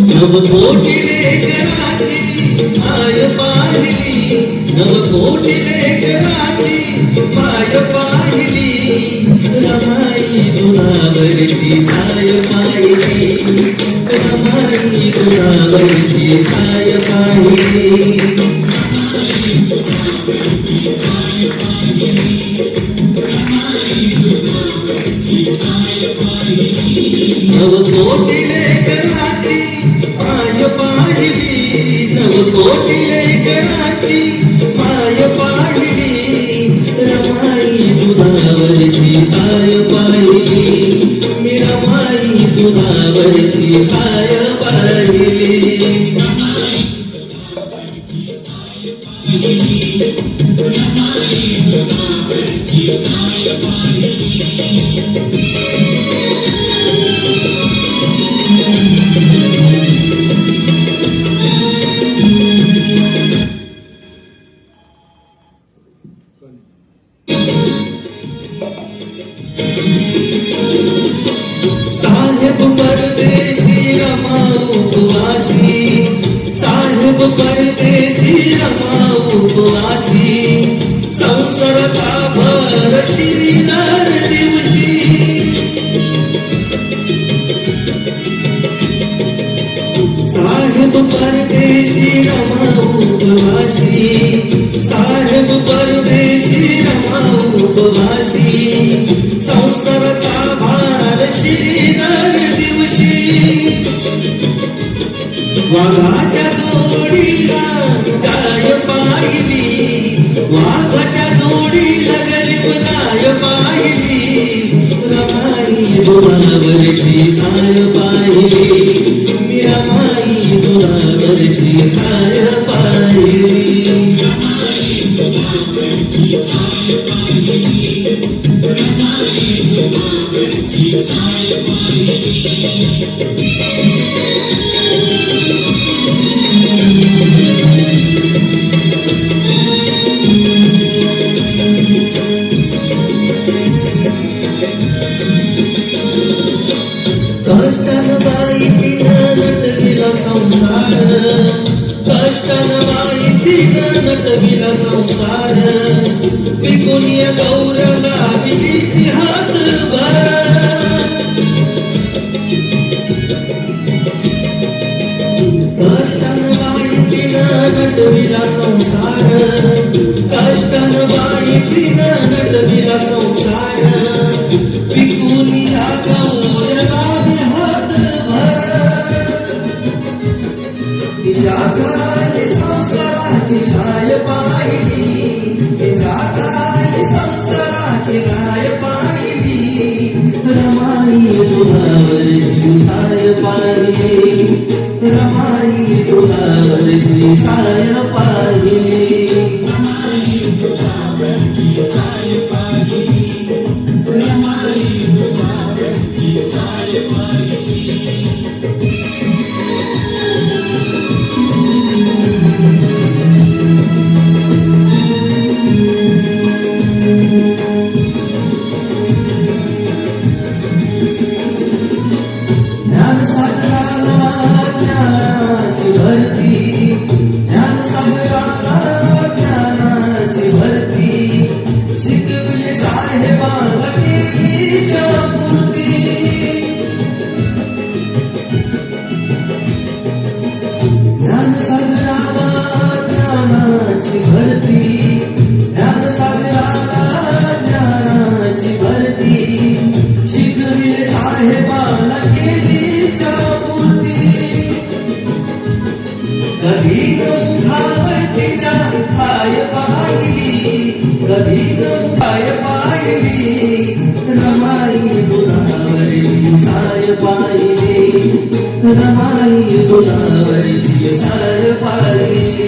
नवकोटी लेकराची माय पाहिली. नवकोटी लेकराची माय पाहिली. रमाई दुरावरची साय पाहिली. रमाई दुरावरची साय पाहिली. Thank you. नवकोटी लेकराची माय पाहिली नवकोटी लेकराची माय पाहिली रमाई दुधावरची साय पाहिली. मी रमाई दुधावरची साय पाहिली. साहेब परदेशी रमाऊ उपवासी साहेब परदेशी परदेशी रमाऊ उपवासी साहेब परदेशी रमाऊ उपवासी संसाराचा भार श्रीधर दिवशी. वाघाच्या जोडीला नटविला संसार. विकुनिय गौरला विधी हात कष्टन नटविला संसार. कष्टन दुधावरची साय पाहिली कधी न पाय पाहिली कधी पाय पाहिली रमाई दुधावरची साय पाहिली रमाई दुधावरची साय पाहिली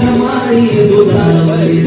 रमाई दुधावरी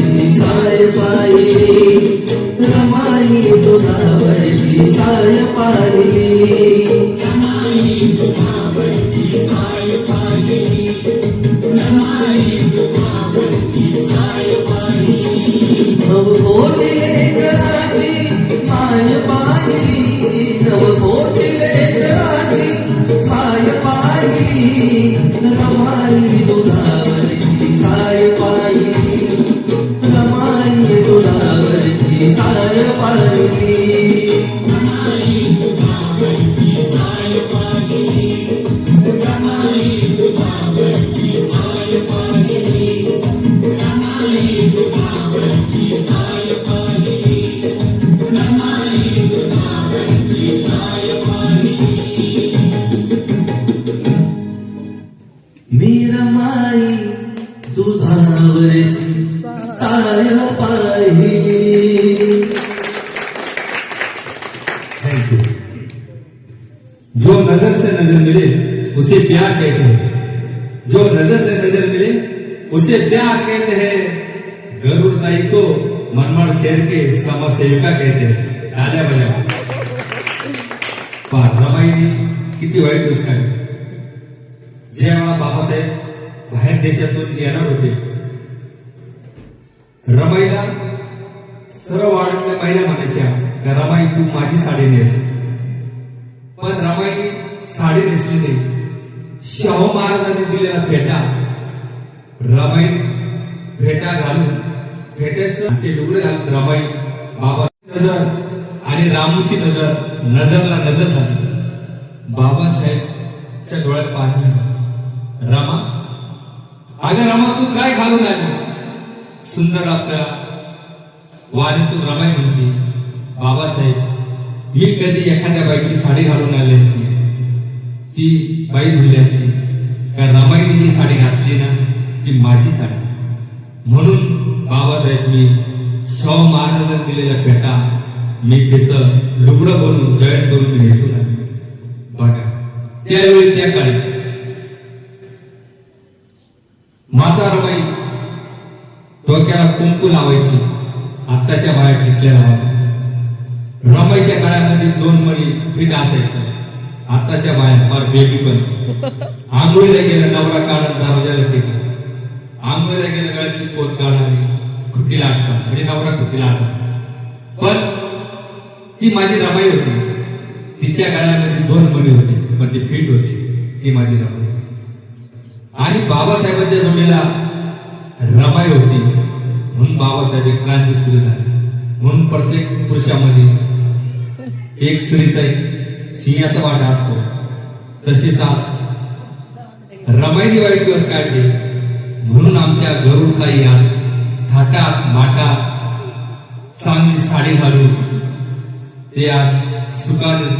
जो नज़र से नज़र मिले, उसे प्यार कहते हैं। गरुड़ताई को मनमाड शहर के समाज सेविका कहते हैं। ताल्या बजा पहा रमाईने किती वाईट दुष्काळ जेव्हा बाबासाहेब बाहेर देशातून येणार होते। रमाईला सर्व वाड्यातल्या महिला म्हणायच्या का रमाई तू माझी साडी नेस। पण रमाईने साडी नेसली नाही। शाहू महाराजांनी दिलेला फेटा. रमाई फेटा घालून फेट्याचं ते लुगडे घालून रमाई बाबाची नजर आणि रामूची नजर नजरला नजर झाली बाबासाहेबच्या डोळ्यात पाणी रमा अगं रमा तू काय घालून आली? सुंदर आपल्या वारीतून रमाई म्हणते बाबासाहेब मी कधी एखाद्या बाईची साडी घालून आले असते? ती बाई धुरली असती कारण रामाईने जी साडी घातली ना ती माझी साडी. म्हणून बाबासाहेब मी शाहू महाराजांनी दिलेल्या पेटा मी त्याचं लुगडं बनून जॉईंट करून मी नेसून आले बघा त्यावेळी त्या काळी माता रमाई डोक्याला कुंकू लावायची आत्ताच्या बाहेर टिकल्या लावायच्या रमाईच्या काळामध्ये दोन मणी फिट असायचं. आताच्या बाया फार बेबी पण. आंघोळीला गेलं नवरा काढा दारोजाला टेका आंघोळीला गेलं गळ्याची पोत काढावी खुटीला अटका म्हणजे नवरा खुटीला अटका पण ती माझी रमाई होती. तिच्या काळामध्ये दोन मुली होते पण ती फिट होती. ती माझी रमाई होती. आणि बाबासाहेबांच्या जोडीला रमाई होती. म्हणून बाबासाहेब क्रांती सुरू झाली. म्हणून प्रत्येक पुरुषामध्ये एक स्त्रीचा एक सिंहाचा वाटा असतो. तशीच आज रमाईने वाईट दिवस काढले. म्हणून आमच्या गरुडताई आज थाटात माटात चांगली साडी घालून ते आज सुखाने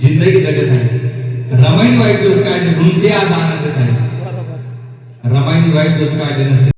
जिंदगी जगत आहे रमाईने वाईट दिवस काढले म्हणून ते आज आनंदात आहे रमाईने वाईट दिवस काढले नसते.